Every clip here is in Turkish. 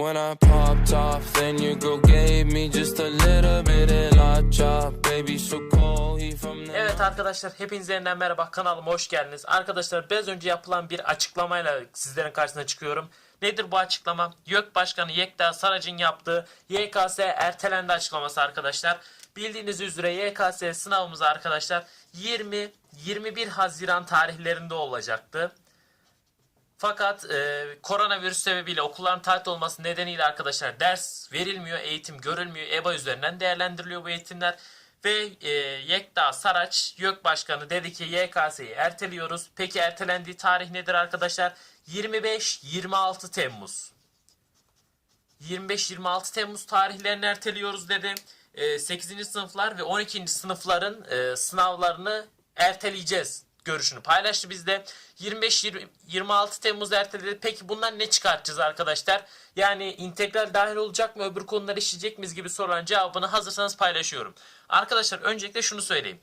When I popped off, then your girl gave me just a little bit of la. Baby, so cold, he from the Evet arkadaşlar hepinize yeniden merhaba kanalıma hoş geldiniz. Arkadaşlar biraz önce yapılan bir açıklamayla sizlerin karşısına çıkıyorum. Nedir bu açıklama? YÖK Başkanı Yekta Sarac'ın yaptığı YKS ertelendi açıklaması arkadaşlar. Bildiğiniz üzere YKS sınavımız arkadaşlar 20-21 Haziran tarihlerinde olacaktı. Fakat e, koronavirüs sebebiyle okulların tatil olması nedeniyle arkadaşlar ders verilmiyor, eğitim görülmüyor. EBA üzerinden değerlendiriliyor bu eğitimler. Ve e, Yekta Saraç, YÖK Başkanı dedi ki YKS'yi erteliyoruz. Peki ertelendiği tarih nedir arkadaşlar? 25-26 Temmuz. 25-26 Temmuz tarihlerini erteliyoruz dedi. E, 8. sınıflar ve 12. sınıfların e, sınavlarını erteleyeceğiz görüşünü paylaştı bizde. 25-26 Temmuz erteledi. Peki bundan ne çıkartacağız arkadaşlar? Yani integral dahil olacak mı? Öbür konuları işleyecek miyiz gibi soruların cevabını hazırsanız paylaşıyorum. Arkadaşlar öncelikle şunu söyleyeyim.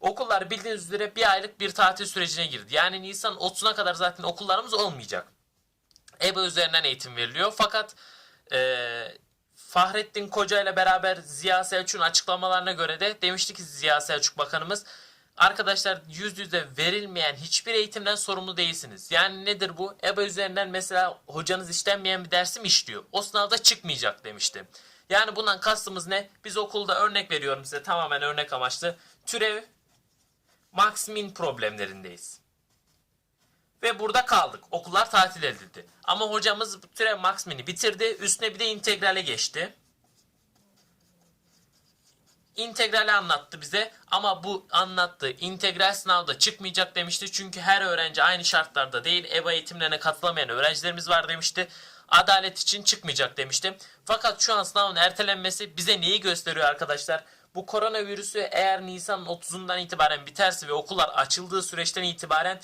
Okullar bildiğiniz üzere bir aylık bir tatil sürecine girdi. Yani Nisan 30'una kadar zaten okullarımız olmayacak. EBA üzerinden eğitim veriliyor. Fakat eee Fahrettin Koca ile beraber Ziya Selçuk'un açıklamalarına göre de demişti ki Ziya Selçuk Bakanımız arkadaşlar yüz yüze verilmeyen hiçbir eğitimden sorumlu değilsiniz. Yani nedir bu? EBA üzerinden mesela hocanız işlenmeyen bir dersi mi işliyor? O sınavda çıkmayacak demişti. Yani bundan kastımız ne? Biz okulda örnek veriyorum size tamamen örnek amaçlı. Türev max min problemlerindeyiz. Ve burada kaldık. Okullar tatil edildi. Ama hocamız türev max bitirdi. Üstüne bir de integrale geçti. İntegrali anlattı bize ama bu anlattığı integral sınavda çıkmayacak demişti. Çünkü her öğrenci aynı şartlarda değil. EBA eğitimlerine katılamayan öğrencilerimiz var demişti. Adalet için çıkmayacak demişti. Fakat şu an sınavın ertelenmesi bize neyi gösteriyor arkadaşlar? Bu koronavirüsü eğer Nisan'ın 30'undan itibaren biterse ve okullar açıldığı süreçten itibaren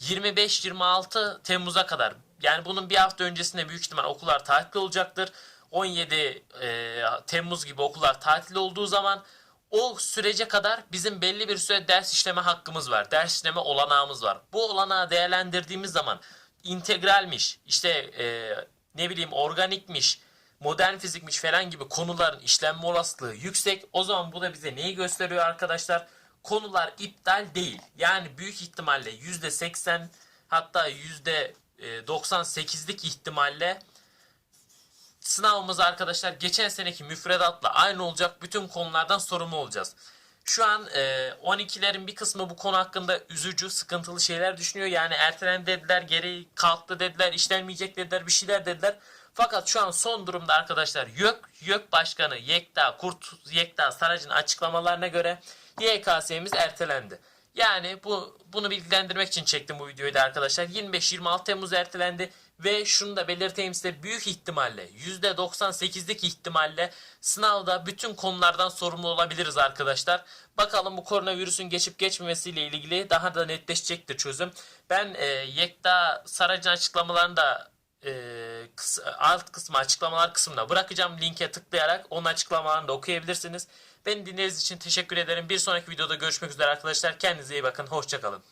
25-26 Temmuz'a kadar yani bunun bir hafta öncesinde büyük ihtimal okullar tatil olacaktır. 17 e, Temmuz gibi okullar tatil olduğu zaman o sürece kadar bizim belli bir süre ders işleme hakkımız var. Ders işleme olanağımız var. Bu olanağı değerlendirdiğimiz zaman integralmiş, işte e, ne bileyim organikmiş, modern fizikmiş falan gibi konuların işlenme olasılığı yüksek. O zaman bu da bize neyi gösteriyor arkadaşlar? Konular iptal değil. Yani büyük ihtimalle %80 hatta %98'lik ihtimalle sınavımız arkadaşlar geçen seneki müfredatla aynı olacak. Bütün konulardan sorumlu olacağız. Şu an e, 12'lerin bir kısmı bu konu hakkında üzücü, sıkıntılı şeyler düşünüyor. Yani ertelen dediler, geri kalktı dediler, işlenmeyecek dediler, bir şeyler dediler. Fakat şu an son durumda arkadaşlar YÖK, YÖK Başkanı Yekta Kurt Yekta Sarac'ın açıklamalarına göre YKS'miz ertelendi. Yani bu bunu bilgilendirmek için çektim bu videoyu da arkadaşlar. 25-26 Temmuz ertelendi ve şunu da belirteyim size büyük ihtimalle %98'lik ihtimalle sınavda bütün konulardan sorumlu olabiliriz arkadaşlar. Bakalım bu koronavirüsün geçip geçmemesiyle ilgili daha da netleşecektir çözüm. Ben e, Yekta Sarac'ın açıklamalarını da e, kıs- alt kısmı açıklamalar kısmına bırakacağım. Linke tıklayarak onun açıklamalarını da okuyabilirsiniz. Beni dinlediğiniz için teşekkür ederim. Bir sonraki videoda görüşmek üzere arkadaşlar. Kendinize iyi bakın. Hoşçakalın.